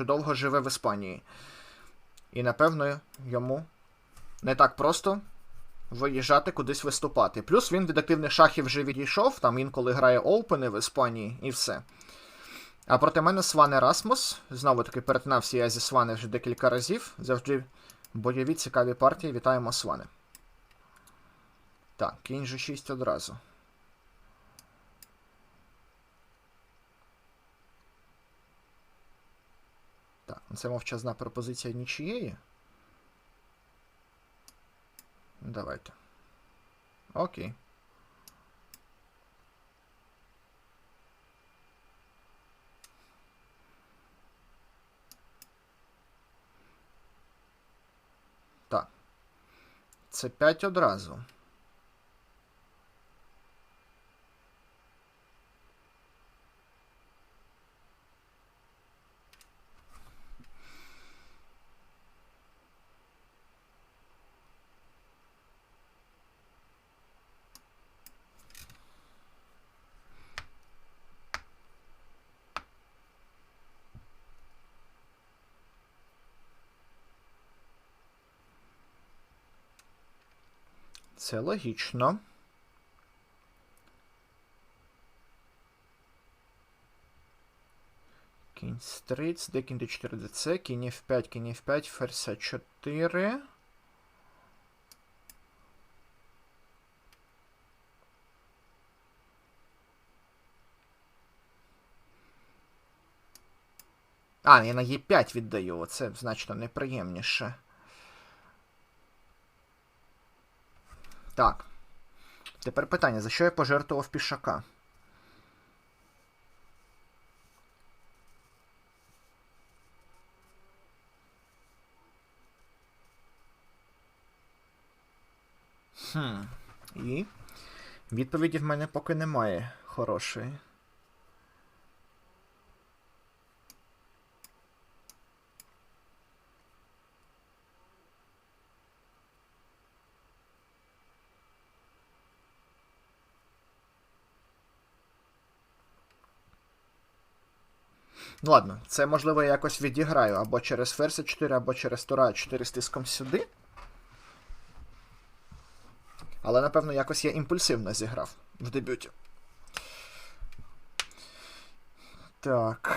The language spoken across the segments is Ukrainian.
дуже довго живе в Іспанії. І, напевно, йому не так просто виїжджати кудись виступати. Плюс він від активних шахів вже відійшов, там інколи грає Оупени в Іспанії і все. А проти мене Сван Ерасмус. Знову таки перетинався я зі Свани вже декілька разів. Завжди бойові цікаві партії. Вітаємо Свани. Так, кінь же 6 одразу. Це мовчазна пропозиція нічиєї. Давайте. Окей. Так. Це 5 одразу. Це логічно. Кінь стриц, де кінь d4 dc, кінь f5, кінь f5, ферзь 4. А, я на Е5 віддаю, оце значно неприємніше. Так. Тепер питання, за що я пожертвував пішака? Хм. І відповіді в мене поки немає хорошої. Ну ладно, це можливо я якось відіграю або через ферзь 4, або через тура 4 з тиском сюди. Але, напевно, якось я імпульсивно зіграв в дебюті. Так.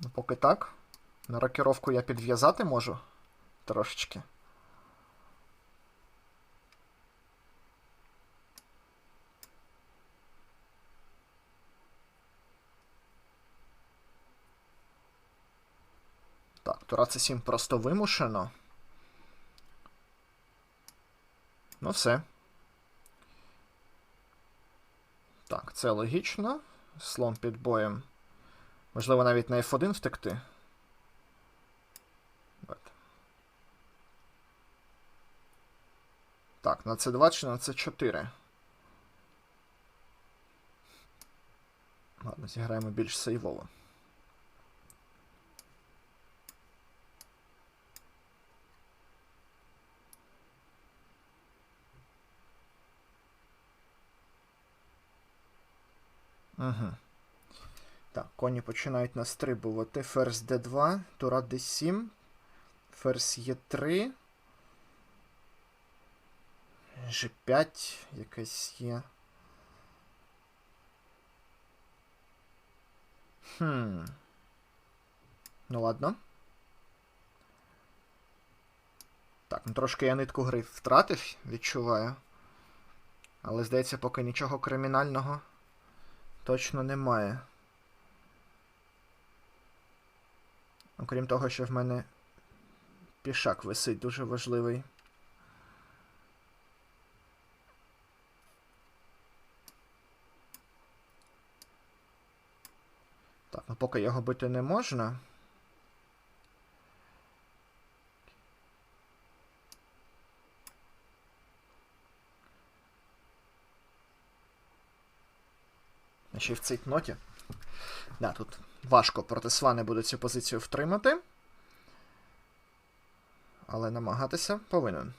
Ну, поки так. На рокіровку я підв'язати можу трошечки. Так, Тура це 7 просто вимушено. Ну, все. Так, це логічно. Слон під боєм. Можливо, навіть на F1 втекти. Так, на C2 чи на C4. Ладно, зіграємо більш сейвово. Угу. Так, коні починають настрибувати. Ферзь d2, тура d7, ферзь Е3. G5 якась є. Хм. Ну ладно. Так, ну трошки я нитку гри втратив, відчуваю. Але здається, поки нічого кримінального точно немає. Окрім того, що в мене пішак висить дуже важливий. Так, ну поки його бити не можна. ще й в цій ноті. Да, Тут важко проти Свани буде цю позицію втримати. Але намагатися повинен.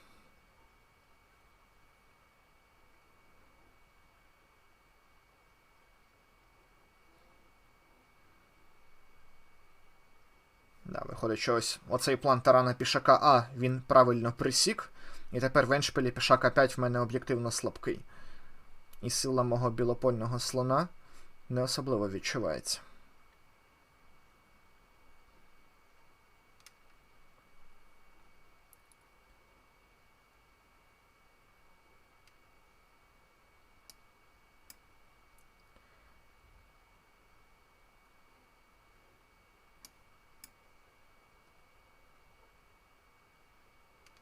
Да, Виходить, що ось оцей план тарана пішака А він правильно присік. І тепер в еншпілі пішак А5 в мене об'єктивно слабкий. І сила мого білопольного слона не особливо відчувається.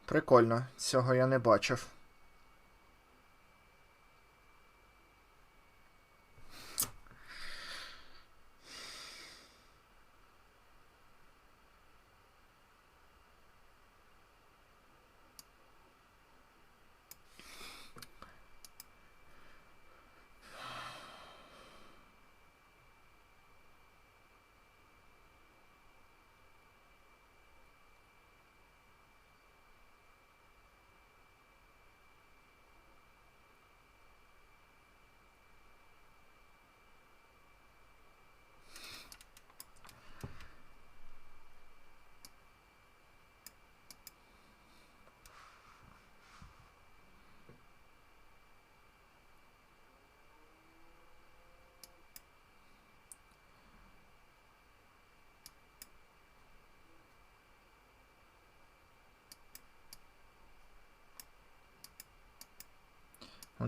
Прикольно, цього я не бачив.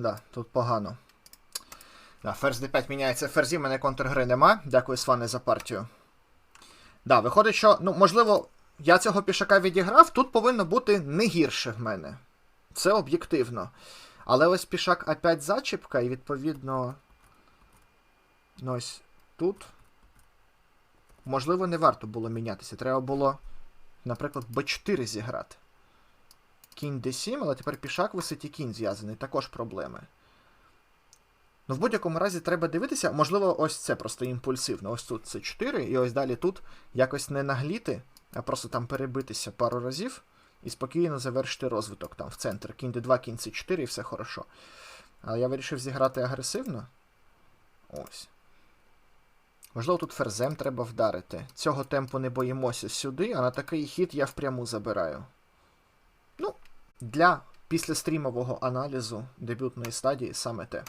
Да, тут погано. Да, ферзь d5 міняється ферзі, в мене контргри нема. Дякую, Сване, за партію. Да, виходить, що, ну, можливо, я цього пішака відіграв, тут повинно бути не гірше в мене. Це об'єктивно. Але ось пішак А5 зачіпка, і відповідно. Ну ось тут. Можливо, не варто було мінятися. Треба було, наприклад, Б4 зіграти. Кінь d7, але тепер пішак висить і кінь зв'язаний. Також проблеми. Ну, в будь-якому разі треба дивитися, можливо, ось це просто імпульсивно. Ось тут це 4, і ось далі тут якось не нагліти, а просто там перебитися пару разів і спокійно завершити розвиток там в центр. Кінь d2, кінь c4 і все хорошо. Але я вирішив зіграти агресивно. Ось. Можливо, тут ферзем треба вдарити. Цього темпу не боїмося сюди, а на такий хід я впряму забираю. Для післястрімового аналізу дебютної стадії саме те.